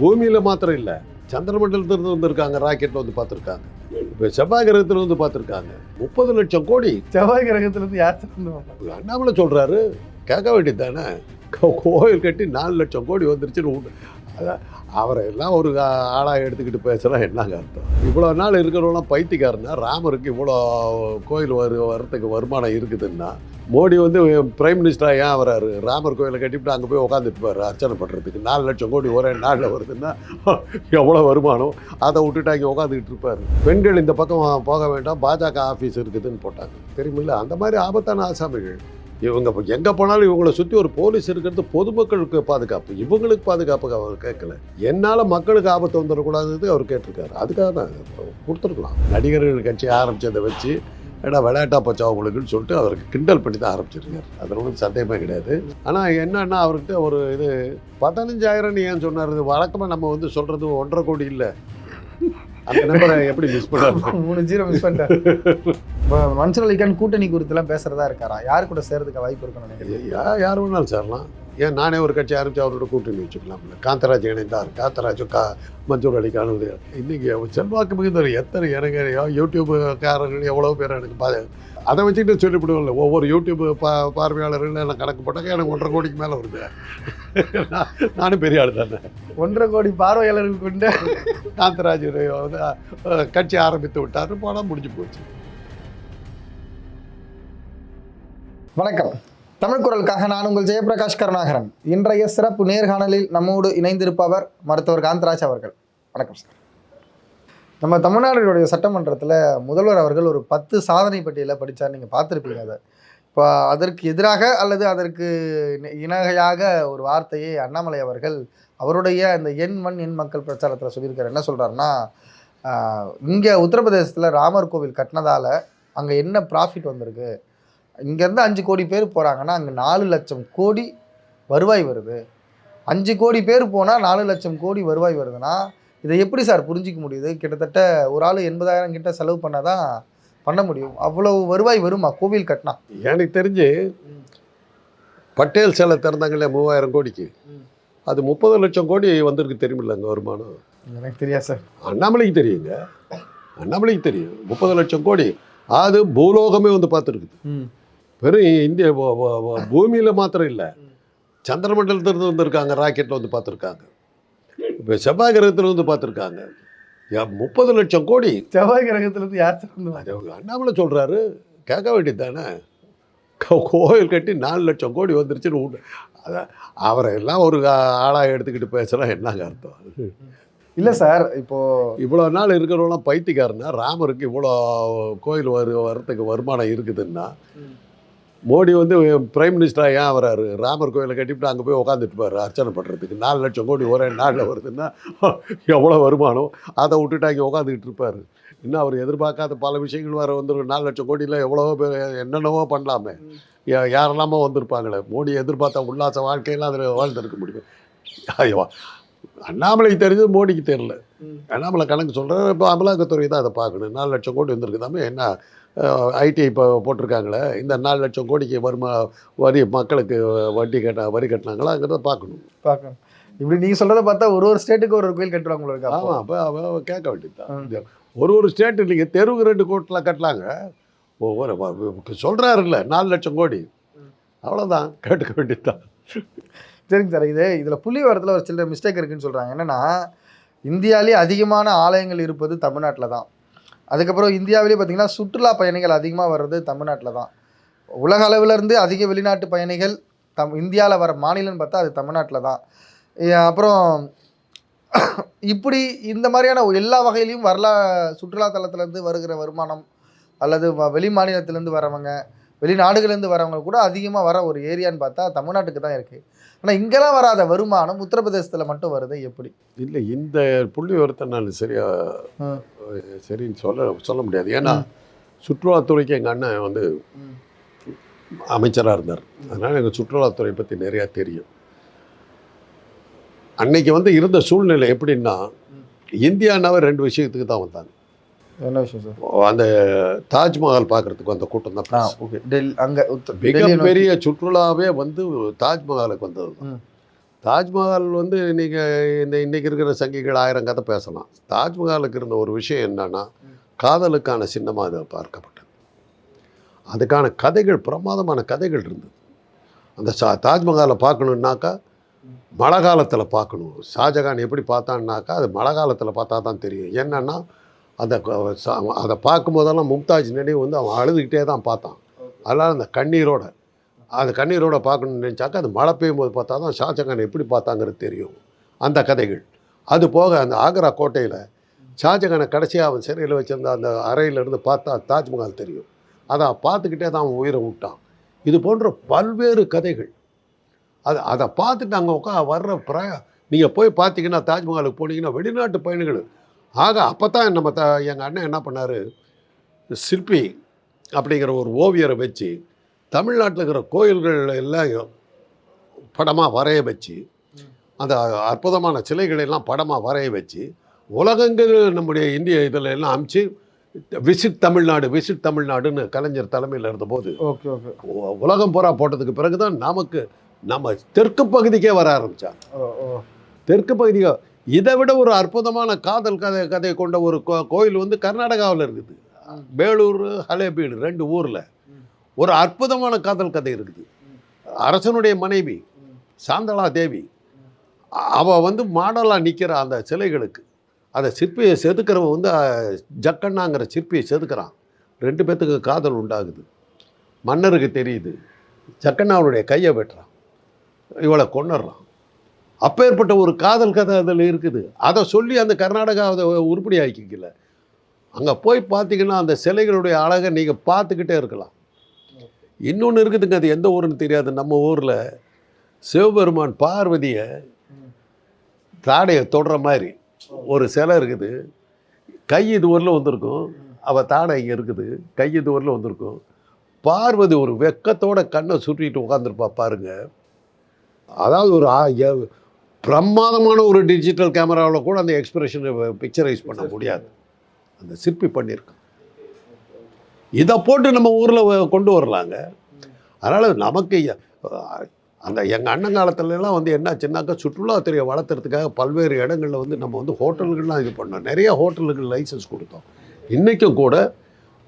பூமியில் மாத்திரம் இல்லை சந்திரமண்டலத்திலிருந்து வந்திருக்காங்க ராக்கெட்டில் வந்து பார்த்துருக்காங்க. இப்போ செவ்வாய் கிரகத்தில் வந்து பார்த்துருக்காங்க. முப்பது லட்சம் கோடி. செவ்வாய் கிரகத்துல இருந்து யார் திறந்து? அண்ணாமலை சொல்கிறாரு கேட்க வேண்டியது தானே கோயில் கட்டி நாலு லட்சம் கோடி வந்துருச்சுன்னு உண்டு. அதான் அவரை எல்லாம் ஒரு ஆளாக எடுத்துக்கிட்டு பேசுகிறா என்னங்க அர்த்தம்? இவ்வளோ நாள் இருக்கிறவங்களாம் பைத்தியக்காரனா? ராமருக்கு இவ்வளோ கோயில் வரு வரத்துக்கு வருமானம் இருக்குதுன்னா மோடி வந்து பிரைம் மினிஸ்டராக ஏன் வராரு? ராமர் கோயிலை கட்டிவிட்டு அங்கே போய் உட்காந்துட்டுப்பார் அர்ச்சனை பண்ணுறதுக்கு நாலு லட்சம் கோடி ஒரே நாளில் வருதுன்னா எவ்வளோ வருமானம்? அதை விட்டுட்டு அங்கே உட்காந்துக்கிட்டு இருப்பார். பெண்கள் இந்த பக்கம் போக வேண்டாம் பாஜக ஆஃபீஸ் இருக்குதுன்னு போட்டாங்க. தெரியுமில்ல? அந்த மாதிரி ஆபத்தான ஆசாமிகள். இவங்க இப்போ எங்கே போனாலும் இவங்களை சுற்றி ஒரு போலீஸ் இருக்கிறது பொதுமக்களுக்கு பாதுகாப்பு. இவங்களுக்கு பாதுகாப்பு அவர் கேட்கல. என்னால் மக்களுக்கு ஆபத்து வந்துடக்கூடாதுன்னு அவர் கேட்டிருக்காரு. அதுக்காக தான் கொடுத்துருக்கலாம். நடிகர்கள் கட்சி ஆரம்பித்ததை வச்சு ஏடா விளையாட்டா போச்சா அவங்களுக்குன்னு சொல்லிட்டு அவருக்கு கிண்டல் பண்ணி தான் ஆரம்பிச்சிருக்காரு. அதில் ஒன்றும் சந்தேகமே கிடையாது. ஆனால் என்னன்னா அவர்கிட்ட ஒரு இது பதினஞ்சாயிரம்னு ஏன் சொன்னார்? வழக்கமாக நம்ம வந்து சொல்கிறது ஒன்றரை கோடி இல்லை. அந்த நம்பரை எப்படி மிஸ் பண்ணாரு? மூணு ஜீரோ மிஸ் பண்ணிட்டாரு. இப்போ மன்சூர் அலிகான் கூட்டணி குறித்துலாம் பேசுறதா இருக்காரா? யார் கூட சேர்றதுக்கு வாய்ப்பு இருக்குன்னு நினைக்கிறேன் யா யார் வேணாலும் சேரலாம். ஏன் நானே ஒரு கட்சி ஆரம்பிச்சு அவரோட கூட்டணி வச்சுக்கலாம்ல? காந்தராஜ் இணைந்தார். காந்தராஜும் கா மஞ்சூர் அலிகான் இது இன்னைக்கு செல்வாக்கு மிகுந்த எத்தனை இறங்கையோ யூடியூப்காரர்கள் எவ்வளோ பேர் எனக்கு பா அதை வச்சுக்கிட்டு சொல்லிவிடுவோம்ல ஒவ்வொரு யூடியூப் பா பார்வையாளர்கள் எல்லாம் கணக்கு போட்டாக்க எனக்கு ஒன்றரை கோடிக்கு மேலே வருது நான் நானும் பெரிய ஆள் தானே. ஒன்றரை கோடி பார்வையாளர்கள் கொண்டு காந்தராஜ் வந்து கட்சி ஆரம்பித்து விட்டார். போனால் முடிஞ்சு போச்சு. வணக்கம். தமிழ் குரலுக்காக நான் உங்கள் ஜெயபிரகாஷ் கருணாகரன். இன்றைய சிறப்பு நேர்காணலில் நம்மோடு இணைந்திருப்பவர் மருத்துவர் காந்தராஜ் அவர்கள். வணக்கம் சார். நம்ம தமிழ்நாடுடைய சட்டமன்றத்தில் முதல்வர் அவர்கள் ஒரு பத்து சாதனை பட்டியலை படித்தார் நீங்கள் பார்த்துருப்பீங்க அதை. இப்போ அதற்கு எதிராக அல்லது அதற்கு இணகையாக இணையாக ஒரு வார்த்தையை அண்ணாமலை அவர்கள் அவருடைய அந்த எண் மண் எண் மக்கள் பிரச்சாரத்தில் சொல்லியிருக்காரு. என்ன சொல்கிறாருன்னா இங்கே உத்தரப்பிரதேசத்தில் ராமர் கோவில் கட்டினதால் அங்கே என்ன ப்ராஃபிட் வந்திருக்கு? இங்கேருந்து அஞ்சு கோடி பேர் போகிறாங்கன்னா அங்கே நாலு லட்சம் கோடி வருவாய் வருது. அஞ்சு கோடி பேர் போனால் நாலு லட்சம் கோடி வருவாய் வருதுன்னா இதை எப்படி சார் புரிஞ்சிக்க முடியுது? கிட்டத்தட்ட ஒரு ஆள் எண்பதாயிரம் கிட்ட செலவு பண்ணால் தான் பண்ண முடியும். அவ்வளவு வருவாய் வருமா? கோவில் கட்டினா. எனக்கு தெரிஞ்சு பட்டேல் சிலை திறந்தாங்களே மூவாயிரம் கோடிக்கு. அது முப்பது லட்சம் கோடி வந்திருக்கு தெரியுமில்ல அங்கே வருமானம்? எனக்கு தெரியாது சார். அண்ணாமலைக்கு தெரியுங்க. அண்ணாமலைக்கு தெரியும். முப்பது லட்சம் கோடி. அது பூலோகமே வந்து பார்த்துருக்குது. ம். வெறும் இந்திய பூமியில் மாத்திரம் இல்லை. சந்திரமண்டலத்திலிருந்து வந்திருக்காங்க ராக்கெட்டில் வந்து பார்த்துருக்காங்க. இப்போ செவ்வாய் கிரகத்தில் வந்து பார்த்துருக்காங்க. முப்பது லட்சம் கோடி. செவ்வாய் கிரகத்துலேருந்து யார் திறந்து அண்ணாமலை சொல்கிறாரு கேட்க வேண்டியது தானே கோயில் கட்டி நாலு லட்சம் கோடி வந்துருச்சுன்னு உண்டு அதான் அவரை எல்லாம் ஒரு ஆளாக எடுத்துக்கிட்டு பேசுகிறா என்னங்க அர்த்தம்? இல்லை சார் இப்போ இவ்வளோ நாள் இருக்கிறவங்களாம் பைத்தியக்காரனா? ராமருக்கு இவ்வளோ கோயில் வரு வரத்துக்கு வருமானம் இருக்குதுன்னா மோடி வந்து பிரைம் மினிஸ்டராக ஏன் வராரு? ராமர் கோயிலை கட்டிவிட்டு அங்கே போய் உட்காந்துட்டு பாரு அர்ச்சனை பண்ணுறதுக்கு நாலு லட்சம் கோடி ஒரே நாளில் வருதுன்னா எவ்வளோ வருமானம்? அதை விட்டுட்டு அங்கே உட்காந்துக்கிட்டு இருப்பார். இன்னும் அவர் எதிர்பார்க்காத பல விஷயங்கள் வர வந்துடும் நாலு லட்சம் கோடியில் எவ்வளவோ பேர் என்னென்னவோ பண்ணலாமே. யாரெல்லாமோ வந்திருப்பாங்களே. மோடி எதிர்பார்த்த உல்லாச வாழ்க்கையெல்லாம் அதில் வாழ்ந்திருக்க முடியும். ஐயோ அண்ணாமலைக்கு தெரிஞ்சது மோடிக்கு தெரியல. அண்ணாமலை கணக்கு சொல்கிறேன் இப்போ அமலாக்கத்துறை தான் அதை பார்க்கணும். நாலு லட்சம் கோடி வந்திருக்குதாமே என்ன ஐடி இப்போ போட்டிருக்காங்களே இந்த நாலு லட்சம் கோடிக்கு வருமா வரி மக்களுக்கு வட்டி கட்ட வரி கட்டினாங்களாங்கிறத பார்க்கணும். பார்க்கணும். இப்படி நீங்கள் சொல்கிறத பார்த்தா ஒரு ஒரு ஸ்டேட்டுக்கு ஒரு கோயில் கட்டுவாங்க போல இருக்கு அப்போ. ஆமாம் அப்போ கேட்க வேண்டியதுதான். ஒரு ஒரு ஸ்டேட் இல்லைங்க தெருவுக்கு ரெண்டு கோட்டில் கட்டலாங்க ஒவ்வொரு சொல்கிறாருல்ல நாலு லட்சம் கோடி. அவ்வளோதான் கேட்டுக்க வேண்டியதுதான். சரிங்க சார் இது இதில் புள்ளி வரத்தில் ஒரு சில மிஸ்டேக் இருக்குன்னு சொல்கிறாங்க என்னென்னா இந்தியாவிலே அதிகமான ஆலயங்கள் இருப்பது தமிழ்நாட்டில் தான் அதுக்கப்புறம் இந்தியாவிலே பார்த்தீங்கன்னா சுற்றுலா பயணிகள் அதிகமாக வர்றது தமிழ்நாட்டில் தான். உலக அளவிலேருந்து அதிக வெளிநாட்டு பயணிகள் தம் இந்தியாவில் வர மாநிலம்னு பார்த்தா அது தமிழ்நாட்டில் தான். அப்புறம் இப்படி இந்த மாதிரியான எல்லா வகையிலையும் வரலா சுற்றுலா தலத்துலேருந்து வருகிற வருமானம் அல்லது வ- வெளி மாநிலத்திலேருந்து வரவங்க வெளிநாடுகள்லேருந்து வரவங்க கூட அதிகமாக வர ஒரு ஏரியான்னு பார்த்தா தமிழ்நாட்டுக்கு தான் இருக்குது ஆனால் இங்கெல்லாம் வராத வருமானம் உத்தரப்பிரதேசத்தில் மட்டும் வருது எப்படி? இல்லை இந்த புள்ளி விவரத்தை நான் சரியா. சரின்னு சொல்ல சொல்ல முடியாது. ஏன்னா சுற்றுலாத்துறைக்கு எங்கள் அண்ணன் வந்து அமைச்சராக இருந்தார். அதனால் எனக்கு சுற்றுலாத்துறை பற்றி நிறையா தெரியும். அன்னைக்கு வந்து இருந்த சூழ்நிலை எப்படின்னா இந்தியானாவே ரெண்டு விஷயத்துக்கு தான் வந்தாங்க. என்ன விஷயம் சார்? அந்த தாஜ்மஹால் பார்க்கறதுக்கு வந்த கூட்டம் தான். ஓகே டெல் அங்கே டெல்லி நோக்கி- மிகப்பெரிய சுற்றுலாவே வந்து தாஜ்மஹாலுக்கு வந்தது. தாஜ்மஹால் வந்து நீங்கள் இந்த இன்றைக்கி இருக்கிற சங்கிகள் ஆயிரம் கதை பேசலாம். தாஜ்மஹாலுக்கு இருந்த ஒரு விஷயம் என்னன்னா காதலுக்கான சின்னமாக அது பார்க்கப்பட்டது. அதுக்கான கதைகள் பிரமாதமான கதைகள் இருந்தது. அந்த சா தாஜ்மஹாலை பார்க்கணுன்னாக்கா மழை காலத்தில் பார்க்கணும். ஷாஜகான் எப்படி பார்த்தான்னாக்கா அது மழை காலத்தில் பார்த்தா தான் தெரியும். என்னன்னா அந்த அதை பார்க்கும்போதெல்லாம் மும்தாஜ் நினைவு வந்து அவன் அழுதுகிட்டே தான் பார்த்தான். அதனால் அந்த கண்ணீரோட அது கண்ணீரோட பார்க்கணும்னு நினச்சாக்கா அது மழை பெய்யும் போது பார்த்தா தான் ஷாஜகான் எப்படி பார்த்தாங்கிறது தெரியும். அந்த கதைகள். அது போக அந்த ஆக்ரா கோட்டையில் ஷாஜகானை கடைசியாக அவன் சிறையில் வச்சிருந்த அந்த அறையிலேருந்து பார்த்தா தாஜ்மஹால் தெரியும். அதை பார்த்துக்கிட்டே தான் அவன் உயிரை விட்டான். இது போன்ற பல்வேறு கதைகள். அது அதை பார்த்துட்டு அங்கே உட்கா வர்ற பிர நீங்கள் போய் பார்த்தீங்கன்னா தாஜ்மஹாலுக்கு போனீங்கன்னா வெளிநாட்டு பயணிகள் ஆக அப்போ தான் நம்ம த எங்கள் அண்ணன் என்ன பண்ணார்? சிற்பி அப்படிங்கிற ஒரு ஓவியரை வச்சு தமிழ்நாட்டில் இருக்கிற கோயில்கள் எல்லாம் படமாக வரைய வச்சு அந்த அற்புதமான சிலைகளை எல்லாம் படமாக வரைய வச்சு உலகங்கள் நம்முடைய இந்திய இதில் எல்லாம் அமிச்சு விசிட் தமிழ்நாடு விசிட் தமிழ்நாடுன்னு கலைஞர் தலைமையில் இருந்தபோது ஓகே ஓகே. உலகம் பூரா போட்டதுக்கு பிறகு தான் நமக்கு நம்ம தெற்கு பகுதிக்கே வர ஆரம்பித்தா ஓ ஓ. தெற்கு பகுதியோ இதை விட ஒரு அற்புதமான காதல் கதை கதை கொண்ட ஒரு கோ- கோயில் வந்து கர்நாடகாவில் இருக்குது. வேலூர் ஹலேபீடு ரெண்டு ஊரில். ஒரு அற்புதமான காதல் கதை இருக்குது. அரசனுடைய மனைவி சாந்தலா தேவி அவள் வந்து மாடலாக நிற்கிற அந்த சிலைகளுக்கு அந்த சிற்பியை செதுக்கிறவன் வந்து ஜக்கண்ணாங்கிற சிற்பியை செதுக்கிறான். ரெண்டு பேத்துக்கு காதல் உண்டாகுது. மன்னருக்கு தெரியுது. ஜக்கண்ணாவுடைய கையை வெட்டுறான். இவளை கொண்டுடுறான் அப்பேற்பட்ட ஒரு காதல் கதை அதில் இருக்குது. அதை சொல்லி அந்த கர்நாடகா அதை உருப்படி ஆக்கிக்கல அங்கே போய் பார்த்தீங்கன்னா அந்த சிலைகளுடைய அழகை நீங்கள் பார்த்துக்கிட்டே இருக்கலாம். இன்னொன்று இருக்குதுங்க அது எந்த ஊருன்னு தெரியாது. நம்ம ஊரில் சிவபெருமான் பார்வதியை தாடையை தொடுற மாதிரி ஒரு சிலை இருக்குது. கை இது ஊரில் வந்திருக்கும். அவள் தாடை இங்கே இருக்குது. கை இது ஊரில் வந்திருக்கும். பார்வதி ஒரு வெக்கத்தோட கண்ணை சுற்றிட்டு உட்காந்துருப்பா பாருங்கள் அதாவது ஒரு ஆ- பிரமாதமான ஒரு டிஜிட்டல் கேமராவில் கூட அந்த எக்ஸ்பிரஷனை பிக்சரைஸ் பண்ண முடியாது. அந்த சிற்பி பண்ணியிருக்கான் இதை போட்டு நம்ம ஊரில் கொண்டு வரலாங்க. அதனால் நமக்கு அந்த எங்கள் அண்ணன் காலத்துலலாம் வந்து வந்து என்னாச்சுன்னாக்கா சுற்றுலாத்துறையை வளர்த்துறதுக்காக பல்வேறு இடங்களில் வந்து நம்ம வந்து ஹோட்டல்கள்லாம் இது பண்ணோம். நிறைய ஹோட்டலுக்கு லைசன்ஸ் கொடுத்தோம். இன்றைக்கும் கூட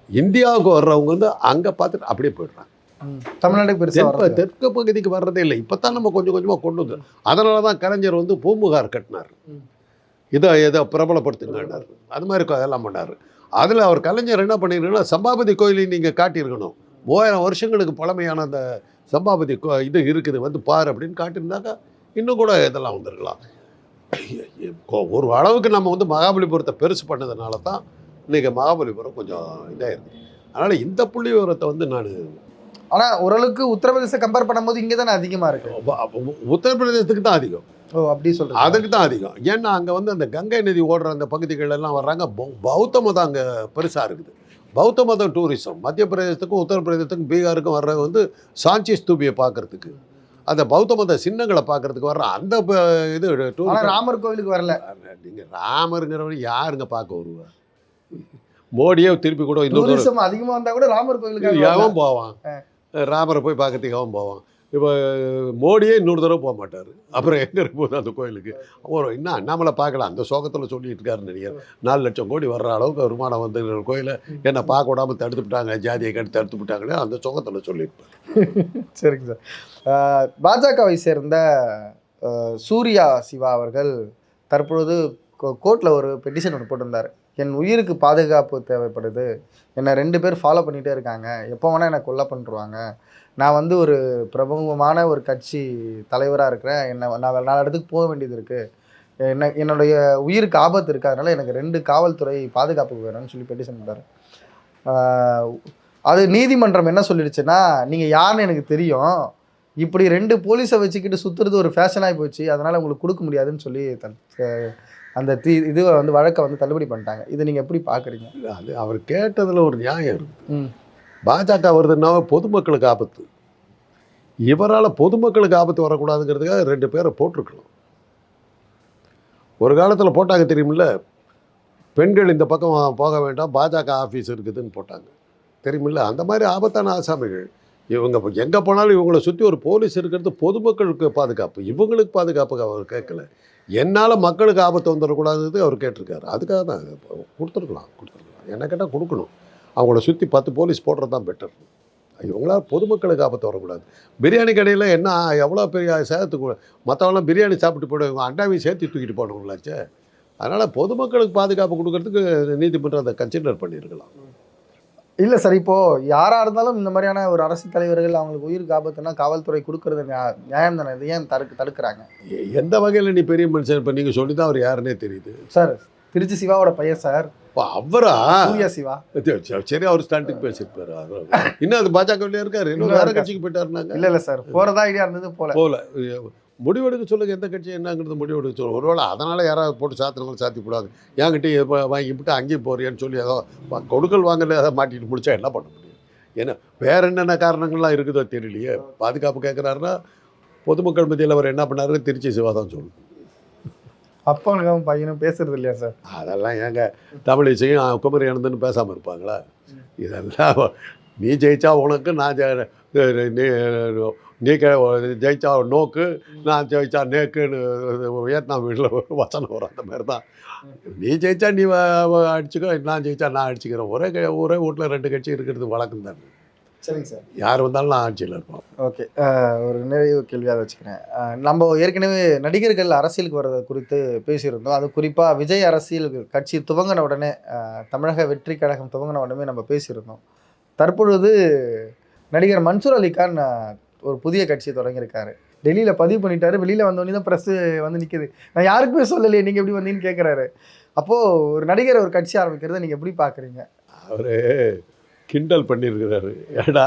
இந்தியாவுக்கு வர்றவங்க வந்து அங்கே பார்த்துட்டு அப்படியே போயிடுறாங்க. ம். தமிழ்நாட்டுக்கு பெருசாக தெற்கு பகுதிக்கு வர்றதே இல்லை. இப்போ தான் நம்ம கொஞ்சம் கொஞ்சமாக கொண்டு வந்து அதனால தான் கலைஞர் வந்து பூம்புகார் கட்டினார். இதை இதை பிரபலப்படுத்துங்கன்னார் அது மாதிரி எல்லாம் பண்ணார். அதில் அவர் கலைஞர் என்ன பண்ணிருக்கீங்கன்னா சம்பாபதி கோயிலை நீங்கள் காட்டியிருக்கணும். மூவாயிரம் வருஷங்களுக்கு பழமையான அந்த சம்பாபதி கோ இது இருக்குது வந்து பார் அப்படின்னு காட்டியிருந்தாக்கா இன்னும் கூட இதெல்லாம் வந்திருக்கலாம். ஒரு அளவுக்கு நம்ம வந்து மகாபலிபுரத்தை பெருசு பண்ணதுனால தான் இன்றைக்கி மகாபலிபுரம் கொஞ்சம் இதாக இருக்குது அதனால் இந்த புள்ளி விவரத்தை வந்து நான் ஆனா ஓரளவுக்கு உத்தரப்பிரதேச கம்பேர் பண்ணும்போது இங்கே தானே அதிகமா இருக்கு. உத்தரப்பிரதேசத்துக்கு தான் அதிகம். ஓ அப்படி சொல்றேன் அதுக்கு தான் அதிகம். ஏன்னா அங்கே வந்து அந்த கங்கை நதி ஓடுற அந்த பகுதிகள் எல்லாம் வர்றாங்க. பௌத்த மதம் அங்கே பெருசாக இருக்குது. பௌத்த மதம் டூரிசம் மத்திய பிரதேசத்துக்கும் உத்தரப்பிரதேசத்துக்கும் பீகாருக்கும் வர்றது வந்து சாஞ்சி ஸ்தூபியை பார்க்கறதுக்கு அந்த பௌத்த மத சின்னங்களை பார்க்கறதுக்கு வர்ற அந்த இது ராமர் கோவிலுக்கு வரல. நீங்கள் ராமருங்கிறவர் யாருங்க பார்க்க வருவா மோடியே திருப்பி கூட இன்னொரு டூரிசம் அதிகமா வந்தா கூட ராமர் கோவிலுக்கு எவன் போவான். ராமரை போய் பார்க்கறதுக்காகவும் போவான். இப்போ மோடியே இன்னொரு தடவை போக மாட்டார். அப்புறம் எங்கே இருக்க அந்த கோயிலுக்கு? ஒரு இன்னும் அண்ணாமலை பார்க்கலாம் அந்த சோகத்தில் சொல்லிட்டு இருக்காரு நினைக்கிறேன். நாலு லட்சம் கோடி வர்ற அளவுக்கு வருமானம் வந்து கோயிலை என்னை பார்க்க விடாமல் தடுத்து விட்டாங்க ஜாதியை கட்டி தடுத்து விட்டாங்களே அந்த சோகத்தில் சொல்லியிருப்பார். சரிங்க சார். பாஜகவை சேர்ந்த சூர்யா சிவா அவர்கள் தற்பொழுது கோர்ட்டில் ஒரு பெட்டிஷன் ஒன்று போட்டிருந்தார். என் உயிருக்கு பாதுகாப்பு தேவைப்படுது. என்னை ரெண்டு பேர் ஃபாலோ பண்ணிகிட்டே இருக்காங்க. எப்போ வேணால் என்னை கொல்ல பண்ணிருவாங்க. நான் வந்து ஒரு பிரபலமான ஒரு கட்சி தலைவராக இருக்கிறேன். என்னை நான் நாலு இடத்துக்கு போக வேண்டியது இருக்குது என்ன என்னுடைய உயிருக்கு ஆபத்து இருக்காதனால எனக்கு ரெண்டு காவல்துறை பாதுகாப்பு வேணும்னு சொல்லி பெட்டிஷன் போட்டார். அது நீதிமன்றம் என்ன சொல்லிடுச்சுன்னா நீங்கள் யாருன்னு எனக்கு தெரியும். இப்படி ரெண்டு போலீஸை வச்சுக்கிட்டு சுற்றுறது ஒரு ஃபேஷனாகி போச்சு. அதனால் உங்களுக்கு கொடுக்க முடியாதுன்னு சொல்லி தன் அந்த தீ இதுவை வந்து வழக்கை வந்து தள்ளுபடி பண்ணிட்டாங்க. இதை நீங்கள் எப்படி பார்க்குறீங்க அது அவர் கேட்டதில் ஒரு நியாயம் இருக்கு. ம். பாஜக வருதுன்னா பொதுமக்களுக்கு ஆபத்து. இவரால் பொதுமக்களுக்கு ஆபத்து வரக்கூடாதுங்கிறதுக்காக ரெண்டு பேரை போட்டிருக்கலாம் ஒரு காலத்தில் போட்டாங்க தெரியுமில்ல? பெண்கள் இந்த பக்கம் போக வேண்டாம் பாஜக ஆஃபீஸ் இருக்குதுன்னு போட்டாங்க. தெரியுமில்ல? அந்த மாதிரி ஆபத்தான ஆசாமிகள். இவங்க எங்கே போனாலும் இவங்கள சுற்றி ஒரு போலீஸ் இருக்கிறது பொதுமக்களுக்கு பாதுகாப்பு. இவங்களுக்கு பாதுகாப்பு அவர் கேட்கல. என்னால் மக்களுக்கு ஆபத்து வந்துடக்கூடாது அவர் கேட்டிருக்காரு. அதுக்காக தான் கொடுத்துருக்கலாம் கொடுத்துருக்கலாம். என்ன கேட்டால் கொடுக்கணும். அவங்கள சுற்றி பத்து போலீஸ் போடுறது தான் பெட்டர் இவங்களால் பொதுமக்களுக்கு ஆபத்து வரக்கூடாது. பிரியாணி கடையில் என்ன எவ்வளோ பெரிய சேதத்துக்கு மற்றவங்களாம் பிரியாணி சாப்பிட்டு போயிடுவாங்க அண்டாவையும் சேர்த்து தூக்கிட்டு போனவங்களாச்சே அதனால் பொதுமக்களுக்கு பாதுகாப்பு கொடுக்கறதுக்கு நீதிமன்றம் அதை கன்சிடர் பண்ணியிருக்கலாம். இல்லை சார் இப்போ யாரா இருந்தாலும் இந்த மாதிரியான ஒரு அரசு தலைவர்கள் அவங்களுக்கு உயிருக்கு ஆபத்துனா காவல்துறை கொடுக்கறது நியா- நியாயம் தானே? இது ஏன் தடுக்க தடுக்கிறாங்க? எந்த வகையில் நீ பெரிய மனுஷன்? இப்போ நீங்கள் சொல்லி தான் அவர் யாருன்னே தெரியுது. சார் திருச்சி சிவாவோட பையன் சார். இப்போ அவரா? சூர்யா சிவா. சரி, அவர் ஸ்டாண்டிங் பேசியிருப்பாரு இன்னும் அது பாஜகவிலே இருக்காரு. இன்னும் வேற. கட்சிக்கு போயிட்டாருனாங்க இல்ல இல்ல சார் போறதா ஐடியா இருந்தது போல. போல. முடிவெடுக்க சொல்லுங்க எந்த கட்சி என்னங்கிறது முடிவெடுக்க சொல்லுங்க. ஒருவேளை அதனால் யாராவது போட்டு சாத்தினவங்க சாத்தி கூடாது என்கிட்ட இப்போ வாங்கிவிட்டு அங்கேயும் போறியான்னு சொல்லி ஏதோ கொடுக்கல் வாங்கல அதை மாட்டிட்டு முடிச்சா என்ன பண்ண முடியும்? ஏன்னா வேற என்னென்ன காரணங்கள்லாம் இருக்குதோ தெரியலையே. பாதுகாப்பு கேட்குறாருன்னா பொதுமக்கள் மத்தியில் அவர் என்ன பண்ணாரு திருச்சி சிவா தான் சொல்லணும் அப்பனுக்கும் பையனும் பேசுறது இல்லையா சார்? அதெல்லாம் ஏங்க தமிழிசையும் குமரி அனந்தன் பேசாமல் இருப்பாங்களா? இதெல்லாம் நீ ஜெயிச்சா உனக்கு நான் ஜெ- நீ ஜெயிச்சா நோக்கு நான் ஜெயிச்சா நேக்குன்னு வியட்நாம் வீட்டில் வசனம் வரும் அந்த மாதிரி தான் நீ ஜெயிச்சா நீ அடிச்சுக்கோ நான் ஜெயிச்சா நான் அடிச்சுக்கிறேன். ஒரே ஒரே வீட்டில் ரெண்டு கட்சி இருக்கிறது வழக்கம் தான். சரிங்க சார். யார் வந்தாலும் நான் ஆட்சியில் இருப்போம் ஓகே ஒரு நிறைவு கேள்வியாக வச்சுக்கிறேன். நம்ம ஏற்கனவே நடிகர்கள் அரசியலுக்கு வர்றது குறித்து பேசியிருந்தோம். அது குறிப்பாக விஜய் அரசியல் கட்சி துவங்கின உடனே தமிழக வெற்றி கழகம் துவங்கின உடனே நம்ம பேசியிருந்தோம். தற்பொழுது நடிகர் மன்சூர் அலிகான் ஒரு புதிய கட்சியை தொடங்கியிருக்காரு. டெல்லியில் பதிவு பண்ணிட்டாரு. வெளியில் வந்தோடனே தான் ப்ரெஸ்ஸு வந்து நிற்குது நான் யாருக்குமே சொல்லலையே நீங்கள் எப்படி வந்தீங்கன்னு கேட்குறாரு அப்போது ஒரு நடிகர் ஒரு கட்சி ஆரம்பிக்கிறத நீங்கள் எப்படி பார்க்குறீங்க அவர் கிண்டல் பண்ணியிருக்கிறாரு. ஏடா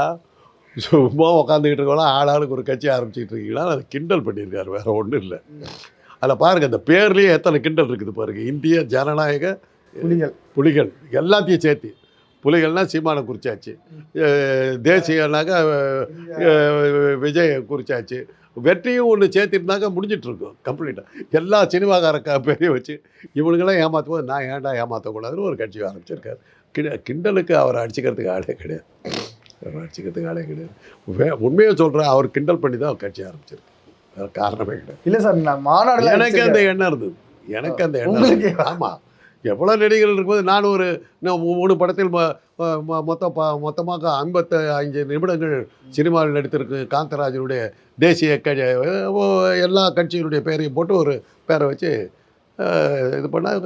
சும்மா உட்காந்துக்கிட்டு இருக்கோம் ஆளாளுக்கு ஒரு கட்சி ஆரம்பிச்சிட்டு இருக்கீங்களா? அது கிண்டல் பண்ணியிருக்காரு வேற ஒன்றும் இல்லை. அதில் பாருங்க இந்த பேர்லேயே எத்தனை கிண்டல் இருக்குது பாருங்க. இந்திய ஜனநாயக புலிகள். புலிகள் எல்லாத்தையும் சேர்த்து. புலிகள்னா சீமானை குறிச்சாச்சு. தேசியனாக்கா விஜய் குறிச்சாச்சு. வெற்றியும் ஒன்று சேர்த்திருந்தாக்க முடிஞ்சிட்டு இருக்கும் கம்ப்ளீட்டாக எல்லா சினிமாக்கார பேரையும் வச்சு இவனுங்களாம் ஏமாற்றும்போது நான் ஏன்டா ஏமாற்றக்கூடாதுன்னு ஒரு கட்சி ஆரம்பிச்சிருக்காரு. கிண்ட கிண்டலுக்கு அவரை அடிச்சுக்கிறதுக்கு ஆளே கிடையாது. அவர் அடிச்சுக்கிறதுக்கு ஆளே கிடையாது. வே உண்மையை சொல்கிறேன் அவர் கிண்டல் பண்ணி தான் கட்சி ஆரம்பிச்சிருக்கு. வேறு காரணமே கிடையாது. இல்லை சார் நான் மாநாடுல எனக்கு அந்த எண்ணம் இருந்தது. எனக்கு அந்த எண்ணம் உங்களுக்கு? எவ்வளோ நடிகர்கள் இருக்கும்போது நான் ஒரு மூணு படத்தில் மொ- மொ- மொத்தம் ப மொத்தமாக ஐம்பத்து அஞ்சு நிமிடங்கள் சினிமாவில் நடித்திருக்கு காந்தராஜனுடைய தேசிய க எல்லா கட்சிகளுடைய பேரையும் போட்டு ஒரு பேரை வச்சு இது பண்ணால்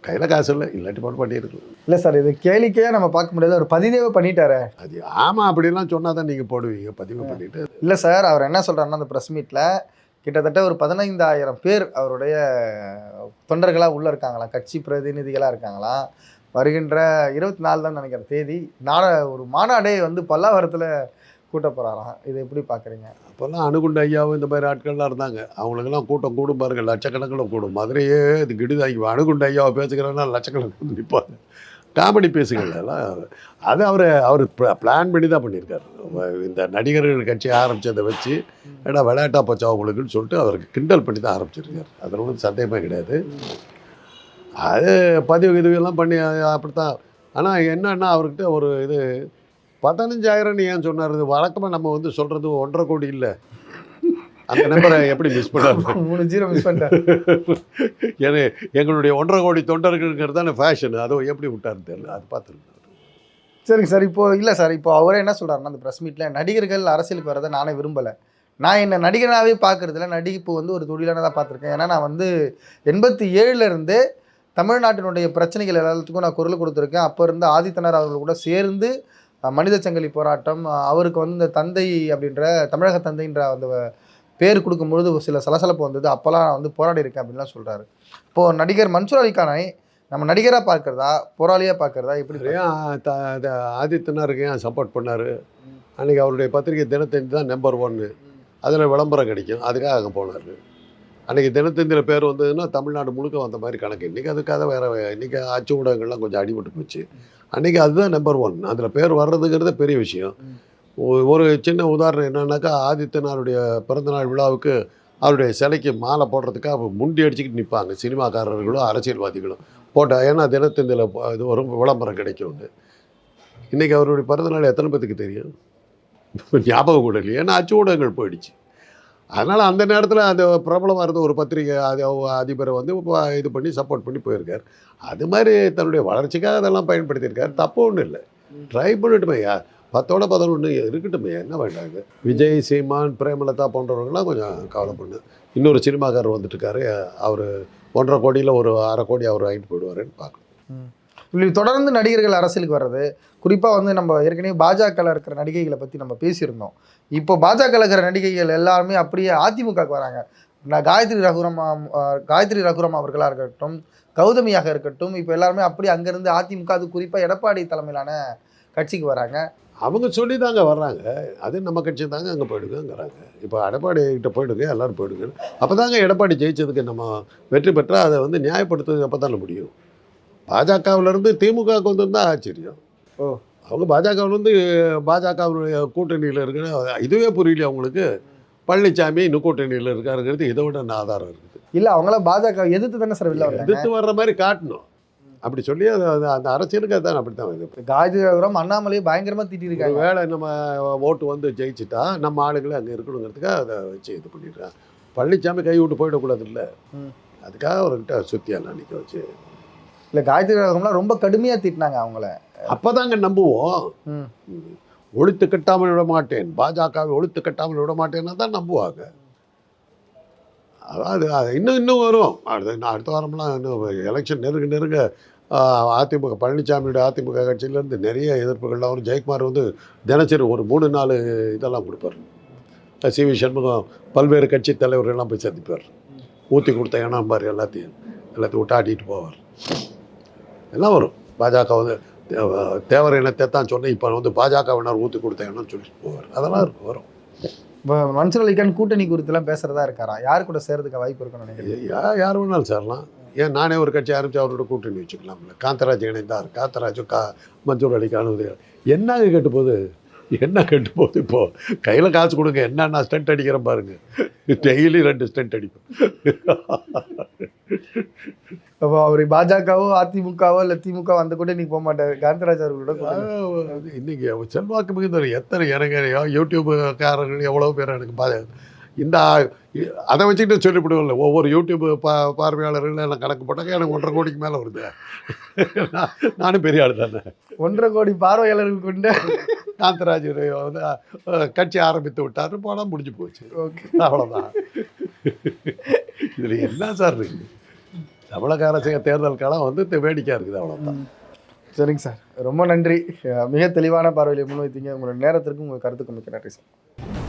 கையில் காசு இல்லை இல்லாட்டி போட்டு பண்ணியிருக்கலாம் இல்லை சார் இது கேளிக்கையாக நம்ம பார்க்க முடியாது. அவர் பதிதேவ பண்ணிட்டாரு. அது ஆமாம் அப்படிலாம் சொன்னால் தான் நீங்கள் போடுவீங்க பதிவு பண்ணிட்டு. இல்லை சார் அவர் என்ன சொல்கிறாருன்னா அந்த ப்ரெஸ் மீட்டில் கிட்டத்தட்ட ஒரு பதினைந்தாயிரம் பேர் அவருடைய தொண்டர்களாக உள்ளே இருக்காங்களாம். கட்சி பிரதிநிதிகளாக இருக்காங்களாம் வருகின்ற இருபத்தி நாலு தான் நினைக்கிற தேதி. நாட ஒரு மாநாடே வந்து பல்லாவரத்தில் கூட்ட போகிறாராம் இதை எப்படி பார்க்குறீங்க அப்போல்லாம் அணுகுண்ட ஐயாவும் இந்த மாதிரி ஆட்கள்லாம் இருந்தாங்க. அவங்களுக்கெல்லாம் கூட்டம் கூடும் பாருங்கள் லட்சக்கணக்கில் கூடும். மதுரையே இது கிடுதாகி அணுகுண்டு ஐயாவை பேசுகிறேன்னா லட்சக்கணக்கில் நிற்பாங்க காமெடி பேசுகிறதெல்லாம் அது அவர் அவர் பிளான் பண்ணி தான் பண்ணியிருக்காரு. இந்த நடிகர்கள் கட்சி ஆரம்பித்ததை வச்சு ஏடா விளையாட்டா போச்சா அவங்களுக்குன்னு சொல்லிட்டு அவருக்கு கிண்டல் பண்ணி தான் ஆரம்பிச்சிருக்காரு. அதில் ஒன்றும் சந்தேகமே கிடையாது. அது பதிவு இதுவெல்லாம் பண்ணி அப்படித்தான். ஆனால் என்னன்னா அவர்கிட்ட ஒரு இது பதினஞ்சாயிரம்னு ஏன் சொன்னார்? இது வழக்கமாக நம்ம வந்து சொல்கிறது ஒன்றரை கோடி இல்லை. அந்த நம்பரை எப்படி மிஸ் பண்ணாரு மூணு ஜீரோ மிஸ் பண்ணிட்டார் எங்களுடைய ஒன்றரை கோடி தொண்டர்களுங்கிறது தானே ஃபேஷன் அதை எப்படி விட்டாருன்னு தெரியல. அது பார்த்துருக்கேன் சரிங்க சார் இப்போ இல்லை சார் இப்போ அவரே என்ன சொல்கிறாருன்னா அந்த ப்ரெஸ் மீட்டில் நடிகர்கள் அரசியலுக்கு வரதை நானே விரும்பலை. நான் என்ன நடிகனாகவே பார்க்குறதுல நடிப்பு வந்து ஒரு தொழிலானதாக பார்த்துருக்கேன். ஏன்னா நான் வந்து எண்பத்தி ஏழுலேருந்தே தமிழ்நாட்டினுடைய பிரச்சனைகள் எல்லாத்துக்கும் நான் குரல் கொடுத்துருக்கேன். அப்போ இருந்து ஆதித்தனர் அவர்கள் கூட சேர்ந்து மனித சங்கிலி போராட்டம் அவருக்கு வந்து இந்த தந்தை அப்படின்ற தமிழக தந்தைன்ற அந்த பேர் கொடுக்கும்பொழுது ஒரு சில சலசலப்பு வந்தது. அப்போல்லாம் நான் வந்து போராடி இருக்கேன் அப்படின்லாம் சொல்கிறாரு இப்போது நடிகர் மன்சூர் அலிகானை நம்ம நடிகராக பார்க்குறதா? போராளியாக பார்க்குறதா? எப்படி ஏன் த- ஆதித்தனாருக்கு ஏன் சப்போர்ட் பண்ணார்? அன்றைக்கி அவருடைய பத்திரிகை தினத்தந்தி தான் நம்பர் ஒன்று அதில் விளம்பரம் கிடைக்கும். அதுக்காக அங்கே போனார். அன்றைக்கி தினத்தந்தியில் பேர் வந்ததுன்னா தமிழ்நாடு முழுக்க வந்த மாதிரி கணக்கு. இன்றைக்கி அது கதை வேறு இன்றைக்கி அச்சு ஊடகங்கள்லாம் கொஞ்சம் அடிபட்டு போச்சு. அன்றைக்கி அதுதான் நம்பர் ஒன் அதில் பேர் வர்றதுங்கிறது பெரிய விஷயம். ஒரு சின்ன உதாரணம் என்னன்னாக்கா ஆதித்யனாருடைய பிறந்தநாள் விழாவுக்கு அவருடைய சிலைக்கு மாலை போடுறதுக்காக அவங்க முண்டி அடிச்சுக்கிட்டு நிற்பாங்க சினிமாக்காரர்களும் அரசியல்வாதிகளும். போட்டால் ஏன்னா தினத்தந்தியில் இது வரும் விளம்பரம் கிடைக்கும்னு. இன்றைக்கி அவருடைய பிறந்தநாள் எத்தனை பேத்துக்கு தெரியும்? ஞாபகம் கூட இல்லை ஏன்னா அச்சு ஊடகங்கள் போயிடுச்சு. அதனால் அந்த நேரத்தில் அந்த பிரபலமாக இருந்த ஒரு பத்திரிகை அது அதிபரை வந்து இது பண்ணி சப்போர்ட் பண்ணி போயிருக்கார். அது மாதிரி தன்னுடைய வளர்ச்சிக்காக அதெல்லாம் பயன்படுத்தியிருக்கார். தப்பு ஒன்றும் இல்லை. ட்ரை பண்ணிட்டுமையா பத்தோட பதினொன்று இருக்கட்டுமே என்ன வேண்டாங்க விஜய் சீமான் பிரேமலதா போன்றவர்கள்லாம் கொஞ்சம் கவலை பண்ணு இன்னொரு சினிமாக்காரர் வந்துட்டுருக்காரு. அவர் ஒன்றரை கோடியில் ஒரு அரை கோடி அவர் வாங்கிட்டு போயிடுவாருன்னு பார்க்கணும். இப்படி தொடர்ந்து நடிகர்கள் அரசியலுக்கு வர்றது குறிப்பாக வந்து நம்ம ஏற்கனவே பாஜகவில் இருக்கிற நடிகைகளை பற்றி நம்ம பேசியிருந்தோம். இப்போ பாஜகவில் இருக்கிற நடிகைகள் எல்லாருமே அப்படியே அதிமுகவுக்கு வராங்க. நான் காயத்ரி ரகுரம் காயத்ரி ரகுரம் அவர்களாக இருக்கட்டும் கௌதமியாக இருக்கட்டும் இப்போ எல்லாருமே அப்படியே அங்கேருந்து அதிமுக அது குறிப்பாக எடப்பாடி தலைமையிலான கட்சிக்கு வராங்க. அவங்க சொல்லி தாங்க வர்றாங்க. அது நம்ம கட்சி தாங்க அங்கே போயிடுங்கிறாங்க இப்போ எடப்பாடி கிட்ட போயிடுங்க எல்லாரும் போயிடுங்க. அப்போ தாங்க எடப்பாடி ஜெயிச்சதுக்கு நம்ம வெற்றி பெற்றால் அதை வந்து நியாயப்படுத்துறது அப்போ தானே முடியும் பாஜகவிலேருந்து திமுகவுக்கு வந்திருந்தா ஆச்சரியம். ஓ. அவங்க பாஜகவிலேருந்து பாஜகவுடைய கூட்டணியில் இருக்கிற இதுவே புரியல அவங்களுக்கு. பழனிசாமி இன்னும் கூட்டணியில் இருக்காருங்கிறது இதை விட ஆதாரம் இருக்குது. இல்லை அவங்களாம் பாஜக எதிர்த்து தானே சார் எதிர்த்து வர்ற மாதிரி காட்டணும். அப்படி சொல்லி அது அது- அந்த அரசியலுக்கு அதுதான் அப்படி தான் இது ரகுரம் அண்ணாமலையை பயங்கரமாக திட்டிருக்காங்க. வேளை நம்ம ஓட்டு வந்து ஜெயிச்சிட்டா நம்ம ஆளுங்களே அங்கே இருக்கணுங்கிறதுக்காக அதை வச்சு இது பண்ணிடுறான் பழனிசாமி கை விட்டு போயிடக்கூடாது இல்லை. அதுக்காக அவர்கிட்ட சுத்தியெல்லாம் நிற்க வச்சு. இல்லை காயத்ரி ரொம்ப கடுமையாக திட்டினாங்க அவங்கள. அப்போதாங்க நம்புவோம். ஒழித்து கட்டாமல் விட மாட்டேன். பாஜகவை ஒழித்து கட்டாமல் விட மாட்டேன்னா தான் நம்புவாங்க. அதாவது அது இன்னும் இன்னும் வரும். அடுத்த அடுத்த வாரம்லாம் இன்னும் எலெக்ஷன் நெருங்க நெருங்க அதிமுக பழனிசாமியோட அதிமுக கட்சியிலேருந்து நிறைய எதிர்ப்புகள்லாம் வரும். ஜெயக்குமார் வந்து தினசரி ஒரு மூணு நாலு இதெல்லாம் கொடுப்பார். சி வி சண்முகம் பல்வேறு கட்சி தலைவர்கள்லாம் போய் சந்திப்பார். ஊற்றி கொடுத்த இனம் பாரு எல்லாத்தையும் எல்லாத்தையும் விட்டாட்டிட்டு போவார். எல்லாம் வரும். பாஜக வந்து தேவ- தேவர் இனத்தை தான் சொன்னேன் இப்போ வந்து பாஜகவினர் ஊற்றி கொடுத்த இனம் சொல்லிட்டு போவார். அதெல்லாம் இருக்கும் வரும். இப்போ மன்சூர் அலிகான் கூட்டணி குறித்துலாம் பேசுறதா இருக்காரா? யார் கூட சேர்றதுக்கு வாய்ப்பு இருக்குன்னு நினைக்கிறேன் யார் வேணாலும் சேரலாம். ஏன் நானே ஒரு கட்சி ஆரம்பித்து அவரோட கூட்டணி வச்சுக்கலாம்ல? காந்தராஜ் இணைந்தார். காந்தராஜும் கா மஞ்சூர் அலிகான் உதய என்னங்க கெட்டு போகுது? என்ன கெட்டு போகுது இப்போ? கையில் காசு கொடுங்க. என்ன நான் ஸ்டண்ட் அடிக்கிறேன் பாருங்க. டெய்லி ரெண்டு ஸ்டண்ட் அடிப்பேன். அப்போ அவர் பாஜகவோ அதிமுகவோ இல்லை திமுக அந்த கூட நீங்க போக மாட்டாரு. காந்தராஜ் அவர்களோட இன்னைக்கு செல்வாக்கு மிகுந்தவர். எத்தனை இறங்க யூடியூப்காரர்கள் எவ்வளோ பேர் எனக்கு பா இந்த அதை வச்சுக்கிட்டு சொல்லிவிடுவோம்ல ஒவ்வொரு யூடியூப் பா பார்வையாளர்கள் எல்லாம் கணக்கு போட்டாக்க எனக்கு ஒன்றரை கோடிக்கு மேலே வருது. நான் நானும் பெரிய ஆள் தானே. ஒன்றரை கோடி பார்வையாளர்கள் கொண்ட காந்தராஜ் வந்து கட்சி ஆரம்பித்து விட்டார் போனால் முடிஞ்சு போச்சு. ஓகே. அவ்வளோதான் இதில் என்ன சார்? இருக்குது தமிழக அரசு தேர்தல் காலம் வந்து தெ- வேடிக்கையா இருக்குது அவ்வளோதான் சரிங்க சார். ரொம்ப நன்றி. மிக தெளிவான பார்வையில் முன்வைத்தீங்க. உங்களோட நேரத்திற்கும் உங்கள் கருத்துக்கும் மிக்க நன்றி சார்.